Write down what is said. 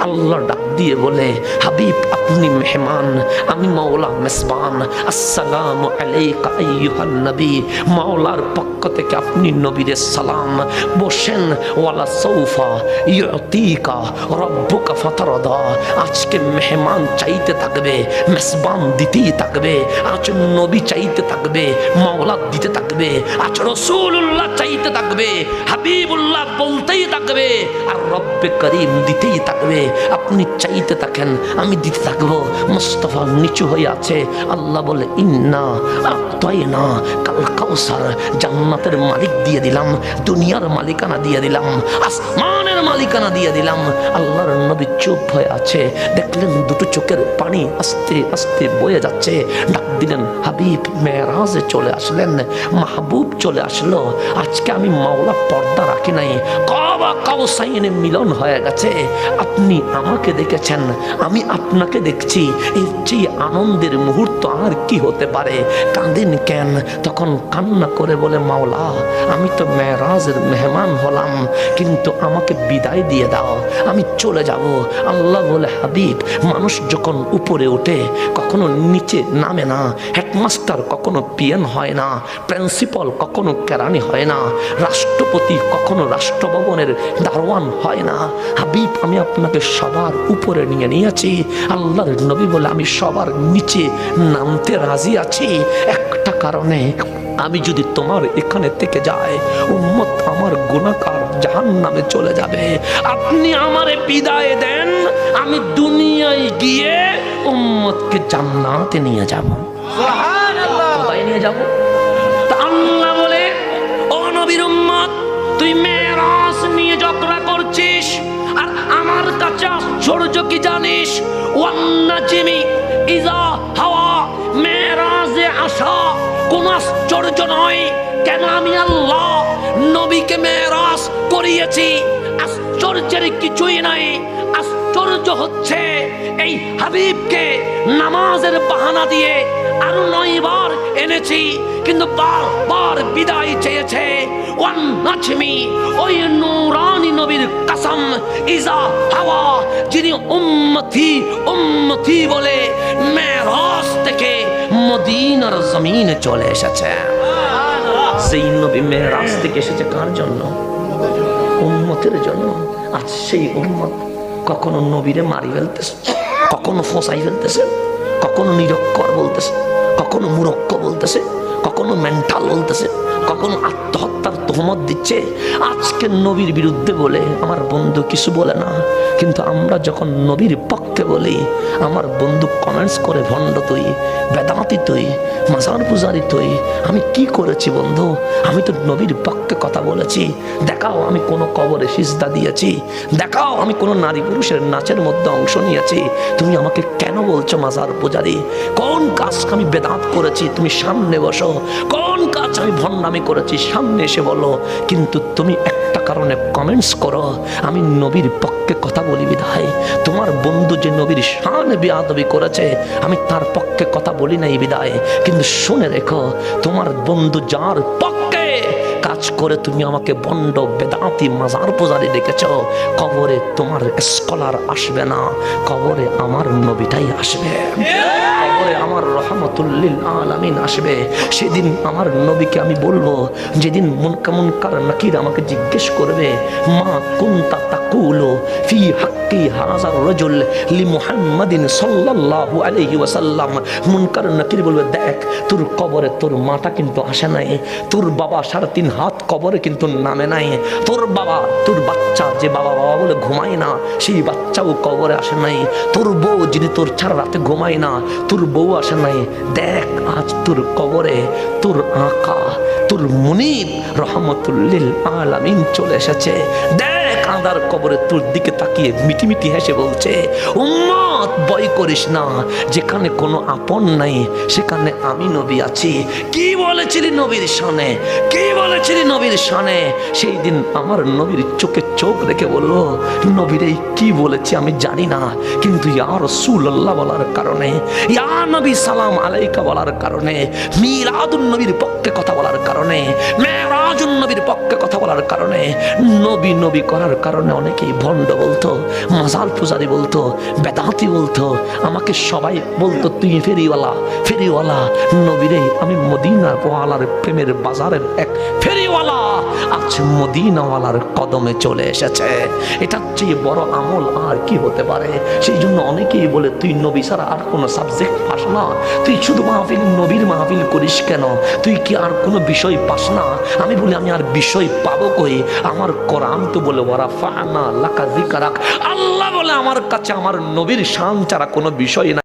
আল্লাহ ডাক দিয়ে বলে, হাবিব, আপনি মেহমান, আমি মাওলা মেসবান। আসসালামু নবী। মাওলার পক্ষ থেকে আপনি নবীর সালাম। বসেন, ওয়ালা সৌফা ইউতিকা রব্বুকা ফাতারদা। আজকে মেহমান চাইতে থাকবে, মেসবান দিতেই থাকবে, আজ নবী চাইতে থাকবে, মাওলা দিতে থাকবে, আজ রসুল্লাহ চাইতে থাকবে, হাবিবুল্লাহ বলতেই থাকবে, আর রব্বে করিম দিতেই থাকবে। আপনি চাইতে থাকেন, আমি দিতে থাকব। মুস্তফা নিচু হয়ে আছে। আল্লাহ বলে, ইন্না আত্মাই না কাল কাউসার, জান্নাতের মালিক দিয়ে দিলাম, দুনিয়ার মালিকানা দিয়ে দিলাম, আসমানের মালিকানা দিয়ে দিলাম। আল্লাহর নবী চুপ হয়ে আছে। দেখলেন দুটো চোখের পানি আস্তে আস্তে বয়ে যাচ্ছে। ডাক দিলেন, হাবিব মেয়েরাজে চলে আসলেন, মাহবুব চলে আসলো। আজকে আমি মাওলা পর্দা রাখি নাই। কবা কাউসাইনে মিলন হয়ে গেছে। আপনি আমাকে দেখেছেন, আমি আপনাকে দেখছি। এর চেয়ে আনন্দের মুহূর্ত আর কি হতে পারে? কাঁদেন কেন? তখন কান্না করে বলে, মাওলা, আমি তো মেয়েরাজের মেহমান হলাম, কিন্তু আমাকে বিদায় দিয়ে দাও, আমি চলে যাব। আল্লাহ বলে, হাবিব, মানুষ যখন উপরে ওঠে, কখনো নিচে নামে না, হেডমাস্টার কখনো পিএন হয় না, প্রিন্সিপাল কখনো কেরানি হয় না, রাষ্ট্রপতি কখনো রাষ্ট্রভবনের দারোয়ান হয় না। হাবিব, আমি আপনাকে সবার উপরে নিয়ে নিয়েছি। আল্লাহর নবী বলে আমি সবার নিচে নামতে রাজি আছি। একটা কারণে আমি যদি তোমার এখানে থেকে যাই, উম্মত আমার গুণাকার জাহান নামে চলে যাবে। আপনি আমারে বিদায় দেন, আমি দুনিয়ায় গিয়ে উম্মতকে জান্নাতে নিয়ে যাব। কাছে আশ্চর্য কি জানিস? ওয়ান্না জিমি ইজা হাওয়া, মেরাজে আসা। কোন আশ্চর্য নয়, কেন আমি আল্লাহ নবীকে মেরাজ করিয়েছি? আশ্চর্যের কিছুই নাই। আশ্চর্য হচ্ছে এই হাবিবকে নামাজের বাহানা দিয়ে আরও নয়বার এনেছি, কিন্তু বারবার বিদায় চেয়েছে। ওয়ান নাচমি ওই নুরানি নবীর কাসম ইজা হাওয়া, যিনি উম্মতি উম্মতি বলে মেরাজ থেকে মদিনার জমিনে চলে এসেছে। সেই নবী মেরাজ থেকে এসেছে কার জন্য? উম্মতের জন্য। আজ সেই উম্মত কখনো নবীরে মারি ফেলতেছে, কখনো ফসাই ফেলতেছে, কখনো নিরক্ষর বলতেছে, কখনো মুরক্ষ বলতেছে কখনো মেন্টাল বলতেছে, কখনো আত্মহত্যার তোহমত দিচ্ছে। আজকে নবীর বিরুদ্ধে বলে, আমার বন্ধু কিছু বলে না, কিন্তু আমরা যখন নবীর পক্ষে বলি, আমার বন্ধু কমেন্টস করে ভণ্ড তুই বেদাঁতি তুই, মাজার পূজারি তুই, আমি কি করেছি বন্ধু? আমি তো নবীর পক্ষে কথা বলেছি। দেখাও আমি কোনো কবরে সিজদা দিয়েছি। দেখাও আমি কোনো নারী পুরুষের নাচের মধ্যে অংশ নিয়েছি। তুমি আমাকে কেন বলছো মাজার পূজারি? কোন কাজ আমি বেদাঁত করেছি? তুমি সামনে বসো কোন কাজ আমি ভণ্ডামি করেছি? সামনে এসে বলো, কিন্তু তুমি একটা কারণে কমেন্টস করো। আমি নবীর পক্ষে কথা বলি বিধায়। তোমার বন্ধু যে নবীর শান বিয়াদবি করেছে, আমি তার পক্ষে কথা বলি নাই বিদায় কিন্তু শুনে রেখো, তোমার বন্ধু যার পক্ষে কাজ করে তুমি আমাকে বন্ড বেদাতি মাজার পূজারি ডেকেছ। কবরে তোমার স্কলার আসবে না। কবরে আমার নবীটাই আসবে। কবরে আমার রহমতুল্লিল আলামিন আসবে। সেদিন আমার নবীকে আমি বলব, যেদিন নাকির আমাকে জিজ্ঞেস করবে, মা কুন্তা তাকুলো ফি হাক্কি হাজার রজুল লি মুহাম্মাদিন সাল্লাল্লাহু আলাইহি ওয়াসাল্লাম। মুনকার নাকির বলবে, দেখ, তোর কবরে তোর মাটা কিন্তু আসে নাই। তোর বাবা সাড়ে তিন হাত কবরে কিন্তু নামে নাই। তোর বাবা, তোর বাচ্চা যে বাবা বাবা বলে ঘুমায় না, সেই বাচ্চাও কবরে আসে নাই। তোর বউ যিনি তোর ছাড়া রাতে ঘুমায় না, তোর বউ আসে নাই। দেখ, আজ তোর কবরে তোর আঁকা, তোর মুনিব রহমতুল্লিল আলামিন চলে এসেছে। দেখ আদার কবরে তোর দিকে তাকিয়ে মিটি মিটি হেসে বলছে, উম্মত, ভয় করিস না। যেখানে কোনো আপন নাই, সেখানে আমি নবী আছি। কি বলেছিলি নবীর শানে কি বলেছিলি নবীর শানে সেই দিন আমার নবীর চোখে চোখ রেখে বলল, নবীরে কি বলেছি আমি জানি না। কিন্তু ইয়া রসুল্লাহ বলার কারণে, ইয়া নবী সালাম আলাইকা বলার কারণে, মিলাদুন নবীর পক্ষে কথা বলার কারণে মেরাজুন নবীর পক্ষে কথা বলার কারণে, নবী নবী করার কারণে অনেকেই ভণ্ড বলতো, মাজার পূজারি বলতো, বেদাতি বলতো, আমাকে সবাই বলতো, তুই ফেরিওয়ালা ফেরিওয়ালা, নবীরে আমি মদিনার ওয়ালার প্রেমের বাজারের এক ফেরিওয়ালা, আজ মদিনাওয়ালার কদমে চলে এসেছে। এটার চেয়ে বড় আমল আর কি হতে পারে? সেই জন্য অনেকেই বলে, তুই নবী ছাড়া আর কোনো সাবজেক্ট পাস না। তুই শুধু মাহফিল নবীর মাহফিল করিস কেন? তুই কি আর কোনো বিষয় পাস না। আমি বলি, আমি আর বিষয় পাবো কই? আমার কোরআন তো বলে ওরা ফানা লাকা আল্লাহ বলে, আমার কাছে আমার নবীর শান ছাড়া কোনো বিষয় না